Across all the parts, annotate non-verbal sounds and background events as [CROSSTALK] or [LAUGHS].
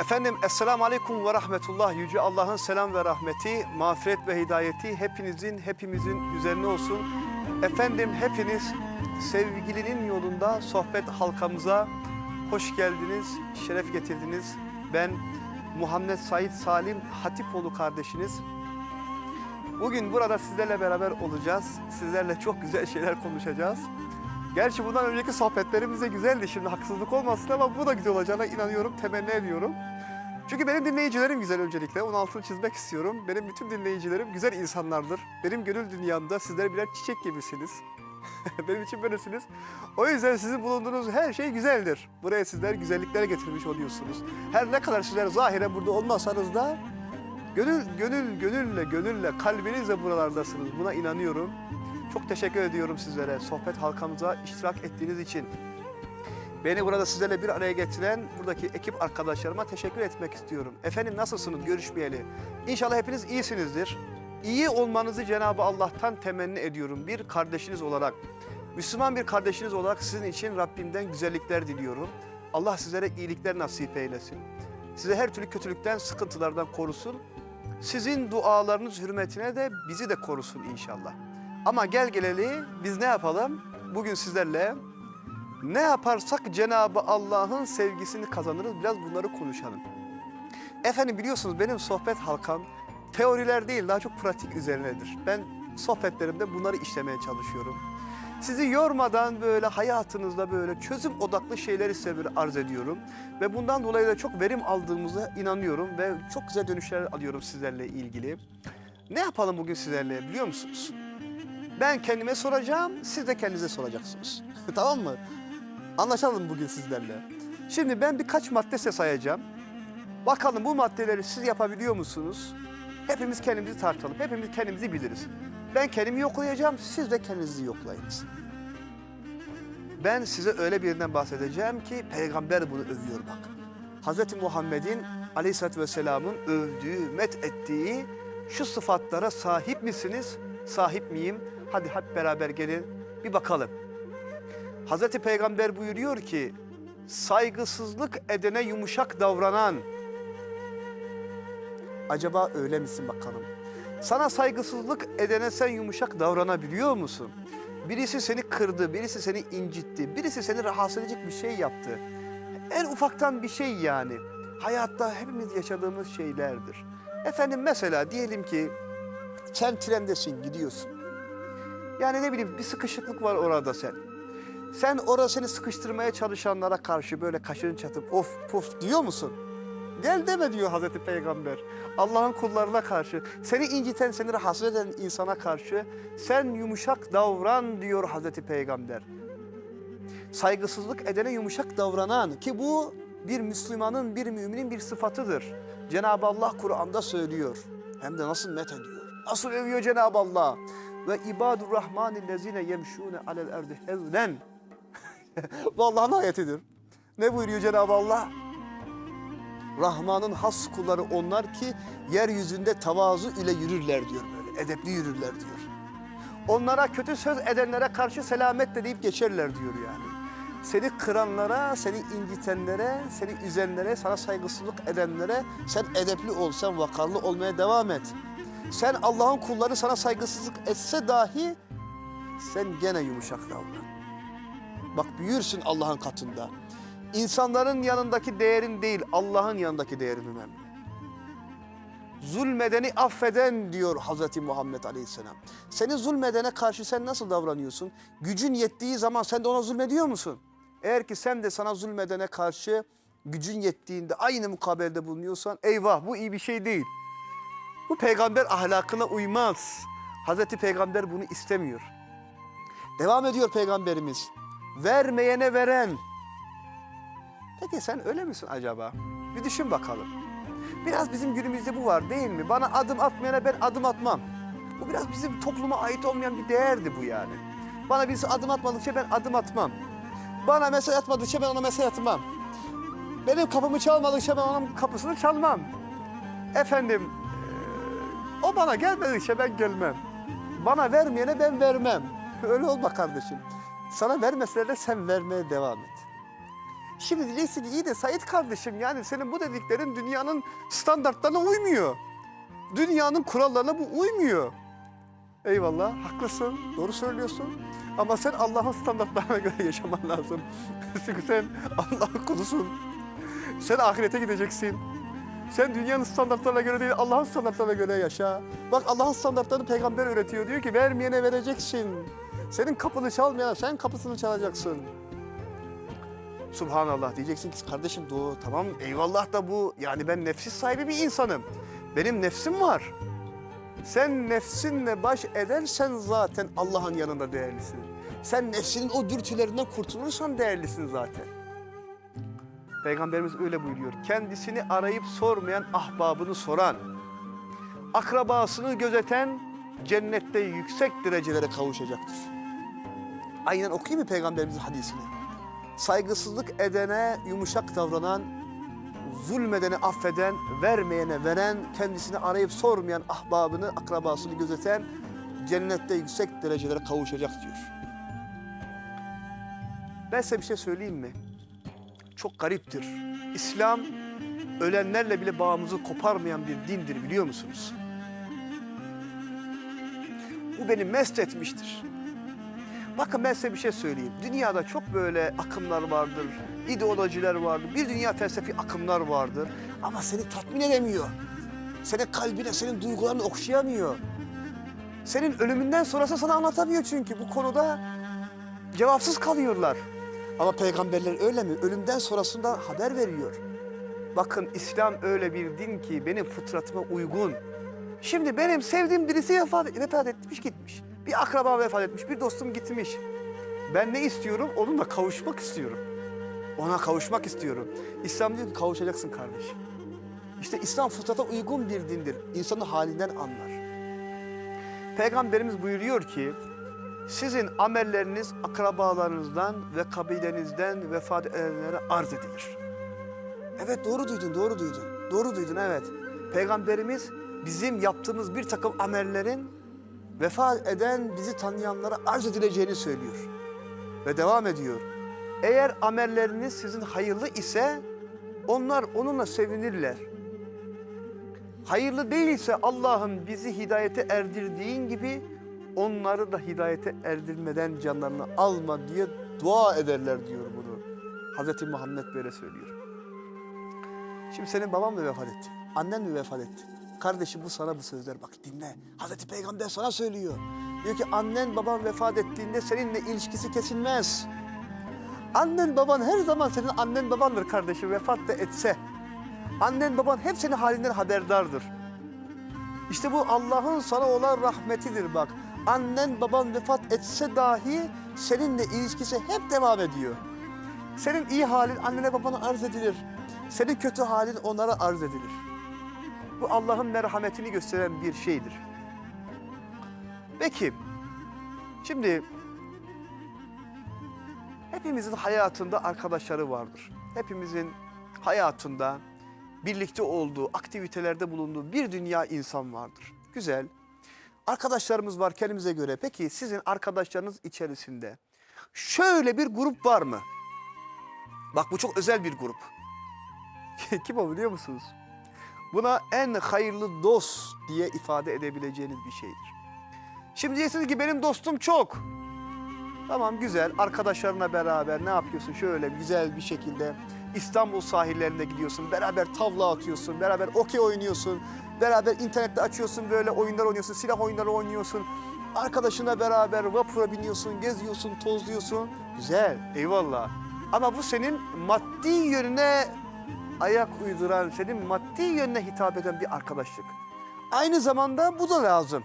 Efendim Esselamu Aleyküm ve Rahmetullah. Yüce Allah'ın selam ve rahmeti, mağfiret ve hidayeti hepinizin, hepimizin üzerine olsun. Efendim hepiniz sevgilinin yolunda sohbet halkamıza hoş geldiniz, şeref getirdiniz. Ben Muhammed Said Salim Hatipoğlu kardeşiniz. Bugün burada sizlerle beraber olacağız. Sizlerle çok güzel şeyler konuşacağız. Gerçi bundan önceki sohbetlerimiz de güzeldi. Şimdi haksızlık olmasın ama bu da güzel olacağına inanıyorum, temenni ediyorum. Çünkü benim dinleyicilerim güzel öncelikle. Onun altını çizmek istiyorum. Benim bütün dinleyicilerim güzel insanlardır. Benim gönül dünyamda sizler birer çiçek gibisiniz. [LAUGHS] benim için böylesiniz. O yüzden sizin bulunduğunuz her şey güzeldir. Buraya sizler güzelliklere getirmiş oluyorsunuz. Her ne kadar sizler zahiren burada olmasanız da gönül, gönül, gönülle, gönülle, kalbinizle buralardasınız. Buna inanıyorum. Çok teşekkür ediyorum sizlere sohbet halkamıza iştirak ettiğiniz için. Beni burada sizlerle bir araya getiren buradaki ekip arkadaşlarıma teşekkür etmek istiyorum. Efendim nasılsınız görüşmeyeli? İnşallah hepiniz iyisinizdir. İyi olmanızı Cenab-ı Allah'tan temenni ediyorum bir kardeşiniz olarak. Müslüman bir kardeşiniz olarak sizin için Rabbimden güzellikler diliyorum. Allah sizlere iyilikler nasip eylesin. Size her türlü kötülükten, sıkıntılardan korusun. Sizin dualarınız hürmetine de bizi de korusun inşallah. Ama gel geleli biz ne yapalım? Bugün sizlerle ne yaparsak Cenab-ı Allah'ın sevgisini kazanırız. Biraz bunları konuşalım. Efendim biliyorsunuz benim sohbet halkam teoriler değil daha çok pratik üzerinedir. Ben sohbetlerimde bunları işlemeye çalışıyorum. Sizi yormadan böyle hayatınızda böyle çözüm odaklı şeyleri size böyle arz ediyorum. Ve bundan dolayı da çok verim aldığımıza inanıyorum ve çok güzel dönüşler alıyorum sizlerle ilgili. Ne yapalım bugün sizlerle biliyor musunuz? Ben kendime soracağım, siz de kendinize soracaksınız. [LAUGHS] tamam mı? Anlaşalım bugün sizlerle. Şimdi ben birkaç madde size sayacağım. Bakalım bu maddeleri siz yapabiliyor musunuz? Hepimiz kendimizi tartalım. Hepimiz kendimizi biliriz. Ben kendimi yoklayacağım, siz de kendinizi yoklayınız. Ben size öyle birinden bahsedeceğim ki peygamber bunu övüyor bak. Hz. Muhammed'in aleyhissalatü vesselamın övdüğü, met ettiği şu sıfatlara sahip misiniz? Sahip miyim? Hadi hep beraber gelin bir bakalım. Hazreti Peygamber buyuruyor ki saygısızlık edene yumuşak davranan. Acaba öyle misin bakalım? Sana saygısızlık edene sen yumuşak davranabiliyor musun? Birisi seni kırdı, birisi seni incitti, birisi seni rahatsız edecek bir şey yaptı. En ufaktan bir şey yani. Hayatta hepimiz yaşadığımız şeylerdir. Efendim mesela diyelim ki sen trendesin gidiyorsun. Yani ne bileyim bir sıkışıklık var orada sen. Sen orada seni sıkıştırmaya çalışanlara karşı böyle kaşını çatıp of puf diyor musun? Gel deme diyor Hazreti Peygamber. Allah'ın kullarına karşı, seni inciten, seni rahatsız eden insana karşı sen yumuşak davran diyor Hazreti Peygamber. Saygısızlık edene yumuşak davranan ki bu bir Müslümanın, bir müminin bir sıfatıdır. Cenab-ı Allah Kur'an'da söylüyor. Hem de nasıl met ediyor. Nasıl övüyor Cenab-ı Allah. Ve ibadur rahmanillezine yemşûne alel erdi hevnen. [LAUGHS] Bu Allah'ın ayetidir. Ne buyuruyor Cenab-ı Allah? Rahman'ın has kulları onlar ki yeryüzünde tavazu ile yürürler diyor böyle. Edepli yürürler diyor. Onlara kötü söz edenlere karşı selametle deyip geçerler diyor yani. Seni kıranlara, seni incitenlere, seni üzenlere, sana saygısızlık edenlere sen edepli ol, sen vakarlı olmaya devam et. Sen Allah'ın kulları sana saygısızlık etse dahi sen gene yumuşak davran. Bak büyürsün Allah'ın katında. İnsanların yanındaki değerin değil, Allah'ın yanındaki değerin önemli. Zulmedeni affeden diyor Hazreti Muhammed Aleyhisselam. Seni zulmedene karşı sen nasıl davranıyorsun? Gücün yettiği zaman sen de ona zulmediyor musun? Eğer ki sen de sana zulmedene karşı gücün yettiğinde aynı mukabelede bulunuyorsan eyvah bu iyi bir şey değil. Bu peygamber ahlakına uymaz. Hazreti Peygamber bunu istemiyor. Devam ediyor peygamberimiz. Vermeyene veren. Peki sen öyle misin acaba? Bir düşün bakalım. Biraz bizim günümüzde bu var değil mi? Bana adım atmayana ben adım atmam. Bu biraz bizim topluma ait olmayan bir değerdi bu yani. Bana birisi adım atmadıkça ben adım atmam. Bana mesaj atmadıkça ben ona mesaj atmam. Benim kapımı çalmadıkça ben onun kapısını çalmam. Efendim, eee, o bana gelmedikçe ben gelmem. Bana vermeyene ben vermem. Öyle olma kardeşim. Sana vermeseler de sen vermeye devam et. Şimdi diyeceksin iyi de Said kardeşim yani senin bu dediklerin dünyanın standartlarına uymuyor. Dünyanın kurallarına bu uymuyor. Eyvallah haklısın doğru söylüyorsun. Ama sen Allah'ın standartlarına göre [LAUGHS] yaşaman lazım. [LAUGHS] Çünkü sen Allah'ın kulusun. Sen ahirete gideceksin. Sen dünyanın standartlarına göre değil, Allah'ın standartlarına göre yaşa. Bak Allah'ın standartlarını peygamber öğretiyor. Diyor ki vermeyene vereceksin. Senin kapını çalmayan sen kapısını çalacaksın. Subhanallah diyeceksin ki kardeşim doğru tamam eyvallah da bu yani ben nefsiz sahibi bir insanım. Benim nefsim var. Sen nefsinle baş edersen zaten Allah'ın yanında değerlisin. Sen nefsinin o dürtülerinden kurtulursan değerlisin zaten. Peygamberimiz öyle buyuruyor. Kendisini arayıp sormayan ahbabını soran, akrabasını gözeten cennette yüksek derecelere kavuşacaktır. Aynen okuyayım mı Peygamberimizin hadisini? Saygısızlık edene yumuşak davranan, zulmedeni affeden, vermeyene veren, kendisini arayıp sormayan ahbabını, akrabasını gözeten cennette yüksek derecelere kavuşacak diyor. Ben size bir şey söyleyeyim mi? Çok gariptir. İslam ölenlerle bile bağımızı koparmayan bir dindir biliyor musunuz? Bu beni mest etmiştir. Bakın ben size bir şey söyleyeyim. Dünyada çok böyle akımlar vardır, ideolojiler vardır, bir dünya felsefi akımlar vardır. Ama seni tatmin edemiyor. Senin kalbine, senin duygularını okşayamıyor. Senin ölümünden sonrası sana anlatamıyor çünkü bu konuda cevapsız kalıyorlar. Ama peygamberler öyle mi? Ölümden sonrasında haber veriyor. Bakın İslam öyle bir din ki benim fıtratıma uygun. Şimdi benim sevdiğim birisi vefat, vefat etmiş gitmiş. Bir akraba vefat etmiş, bir dostum gitmiş. Ben ne istiyorum? Onunla kavuşmak istiyorum. Ona kavuşmak istiyorum. İslam diyor ki kavuşacaksın kardeşim. İşte İslam fıtrata uygun bir dindir. İnsanın halinden anlar. Peygamberimiz buyuruyor ki, sizin amelleriniz akrabalarınızdan ve kabilenizden vefat edenlere arz edilir. Evet doğru duydun, doğru duydun. Doğru duydun evet. Peygamberimiz bizim yaptığımız bir takım amellerin vefat eden bizi tanıyanlara arz edileceğini söylüyor. Ve devam ediyor. Eğer amelleriniz sizin hayırlı ise onlar onunla sevinirler. Hayırlı değilse Allah'ın bizi hidayete erdirdiğin gibi onları da hidayete erdirmeden canlarını alma diye dua ederler diyor bunu. Hazreti Muhammed böyle söylüyor. Şimdi senin baban mı vefat etti? Annen mi vefat etti? Kardeşim bu sana bu sözler bak dinle. Hazreti Peygamber sana söylüyor. Diyor ki annen baban vefat ettiğinde seninle ilişkisi kesilmez. Annen baban her zaman senin annen babandır kardeşim vefat da etse. Annen baban hep senin halinden haberdardır. İşte bu Allah'ın sana olan rahmetidir bak. Annen baban vefat etse dahi seninle ilişkisi hep devam ediyor. Senin iyi halin annene babana arz edilir. Senin kötü halin onlara arz edilir. Bu Allah'ın merhametini gösteren bir şeydir. Peki, şimdi hepimizin hayatında arkadaşları vardır. Hepimizin hayatında birlikte olduğu, aktivitelerde bulunduğu bir dünya insan vardır. Güzel. Arkadaşlarımız var kendimize göre. Peki sizin arkadaşlarınız içerisinde şöyle bir grup var mı? Bak bu çok özel bir grup. [LAUGHS] Kim o biliyor musunuz? Buna en hayırlı dost diye ifade edebileceğiniz bir şeydir. Şimdi diyeceksiniz ki benim dostum çok. Tamam güzel. Arkadaşlarına beraber ne yapıyorsun? Şöyle güzel bir şekilde İstanbul sahillerinde gidiyorsun. Beraber tavla atıyorsun beraber okey oynuyorsun beraber internette açıyorsun böyle oyunlar oynuyorsun silah oyunları oynuyorsun. Arkadaşına beraber vapura biniyorsun geziyorsun tozluyorsun. Güzel eyvallah. Ama bu senin maddi yönüne ayak uyduran senin maddi yönüne hitap eden bir arkadaşlık aynı zamanda bu da lazım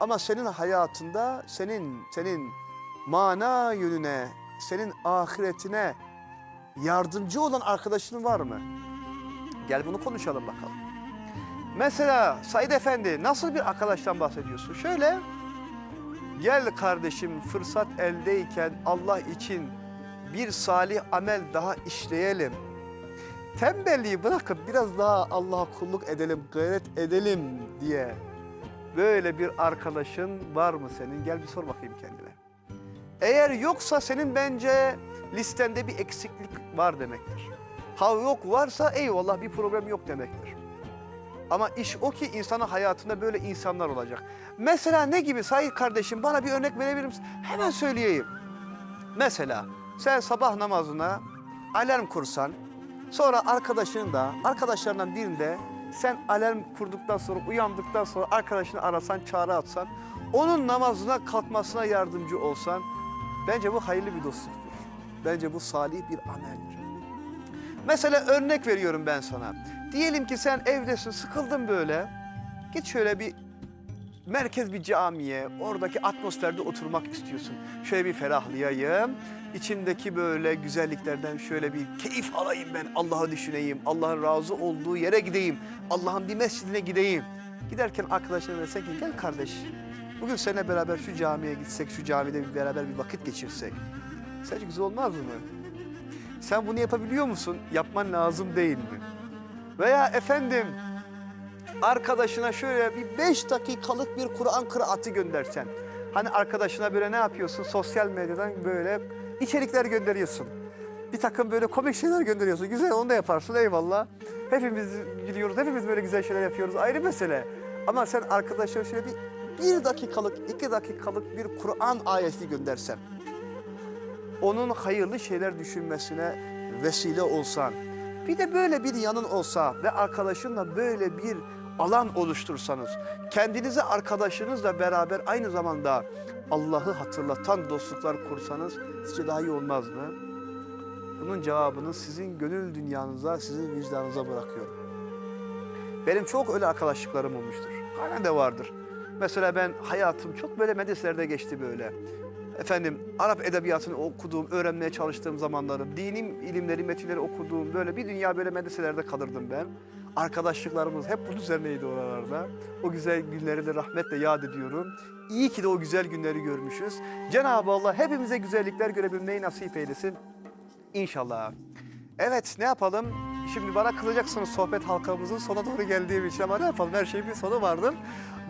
ama senin hayatında senin senin mana yönüne, senin ahiretine yardımcı olan arkadaşın var mı? Gel bunu konuşalım bakalım. Mesela Said Efendi nasıl bir arkadaştan bahsediyorsun? Şöyle, gel kardeşim fırsat eldeyken Allah için bir salih amel daha işleyelim. Tembelliği bırakıp biraz daha Allah'a kulluk edelim, gayret edelim diye böyle bir arkadaşın var mı senin? Gel bir sor bakayım kendine. Eğer yoksa senin bence listende bir eksiklik var demektir. Ha yok varsa eyvallah bir problem yok demektir. Ama iş o ki insanın hayatında böyle insanlar olacak. Mesela ne gibi Sayın kardeşim bana bir örnek verebilir misin? Hemen söyleyeyim. Mesela sen sabah namazına alarm kursan, sonra arkadaşın da, arkadaşlarından birinde sen alarm kurduktan sonra, uyandıktan sonra arkadaşını arasan, çağrı atsan, onun namazına kalkmasına yardımcı olsan, bence bu hayırlı bir dostluktur. Bence bu salih bir ameldir. Mesela örnek veriyorum ben sana. Diyelim ki sen evdesin, sıkıldın böyle. Git şöyle bir merkez bir camiye, oradaki atmosferde oturmak istiyorsun. Şöyle bir ferahlayayım. İçimdeki böyle güzelliklerden şöyle bir keyif alayım ben. Allah'ı düşüneyim. Allah'ın razı olduğu yere gideyim. Allah'ın bir mescidine gideyim. Giderken arkadaşlarına desen ki gel kardeş. Bugün seninle beraber şu camiye gitsek, şu camide bir beraber bir vakit geçirsek. Sence güzel olmaz mı? Sen bunu yapabiliyor musun? Yapman lazım değil mi? Veya efendim arkadaşına şöyle bir beş dakikalık bir Kur'an kıraati göndersen. Hani arkadaşına böyle ne yapıyorsun? Sosyal medyadan böyle içerikler gönderiyorsun. Bir takım böyle komik şeyler gönderiyorsun. Güzel onu da yaparsın eyvallah. Hepimiz biliyoruz, hepimiz böyle güzel şeyler yapıyoruz. Ayrı mesele. Ama sen arkadaşına şöyle bir, bir dakikalık, iki dakikalık bir Kur'an ayeti göndersen. Onun hayırlı şeyler düşünmesine vesile olsan. Bir de böyle bir yanın olsa ve arkadaşınla böyle bir alan oluştursanız, kendinize arkadaşınızla beraber aynı zamanda Allah'ı hatırlatan dostluklar kursanız sizce daha iyi olmaz mı? Bunun cevabını sizin gönül dünyanıza, sizin vicdanınıza bırakıyorum. Benim çok öyle arkadaşlıklarım olmuştur. Halen de vardır. Mesela ben hayatım çok böyle medreselerde geçti böyle. Efendim Arap edebiyatını okuduğum, öğrenmeye çalıştığım zamanlarım, dinim ilimleri, metinleri okuduğum böyle bir dünya böyle medreselerde kalırdım ben. Arkadaşlıklarımız hep bunun üzerineydi oralarda. O güzel günleri de rahmetle yad ediyorum. İyi ki de o güzel günleri görmüşüz. Cenab-ı Allah hepimize güzellikler görebilmeyi nasip eylesin. İnşallah. Evet ne yapalım? Şimdi bana kızacaksınız sohbet halkamızın sona doğru geldiğim için ama ne yapalım her şeyin bir sonu vardır.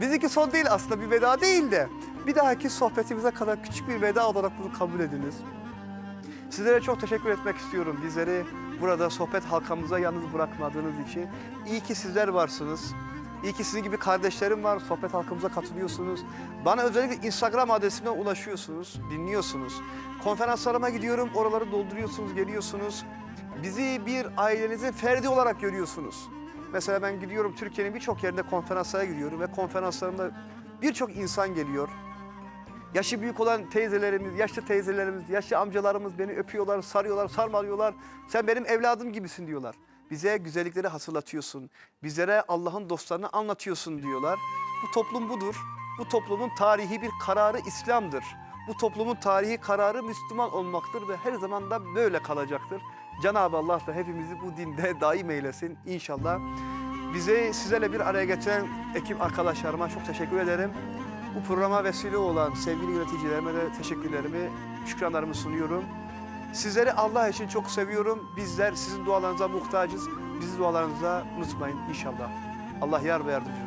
Bizimki son değil aslında bir veda değil de bir dahaki sohbetimize kadar küçük bir veda olarak bunu kabul ediniz. Sizlere çok teşekkür etmek istiyorum. Bizleri burada sohbet halkamıza yalnız bırakmadığınız için. İyi ki sizler varsınız. İyi ki sizin gibi kardeşlerim var. Sohbet halkamıza katılıyorsunuz. Bana özellikle Instagram adresimden ulaşıyorsunuz, dinliyorsunuz. Konferanslarıma gidiyorum, oraları dolduruyorsunuz, geliyorsunuz. Bizi bir ailenizin ferdi olarak görüyorsunuz. Mesela ben gidiyorum Türkiye'nin birçok yerinde konferanslara gidiyorum ve konferanslarımda birçok insan geliyor. Yaşı büyük olan teyzelerimiz, yaşlı teyzelerimiz, yaşlı amcalarımız beni öpüyorlar, sarıyorlar, sarmalıyorlar. Sen benim evladım gibisin diyorlar. Bize güzellikleri hatırlatıyorsun. Bizlere Allah'ın dostlarını anlatıyorsun diyorlar. Bu toplum budur. Bu toplumun tarihi bir kararı İslam'dır. Bu toplumun tarihi kararı Müslüman olmaktır ve her zaman da böyle kalacaktır. Cenab-ı Allah da hepimizi bu dinde [LAUGHS] daim eylesin inşallah. Bizi sizlerle bir araya getiren ekip arkadaşlarıma çok teşekkür ederim. Bu programa vesile olan sevgili yöneticilerime de teşekkürlerimi, şükranlarımı sunuyorum. Sizleri Allah için çok seviyorum. Bizler sizin dualarınıza muhtacız. Bizi dualarınıza unutmayın inşallah. Allah yar ve yardımcı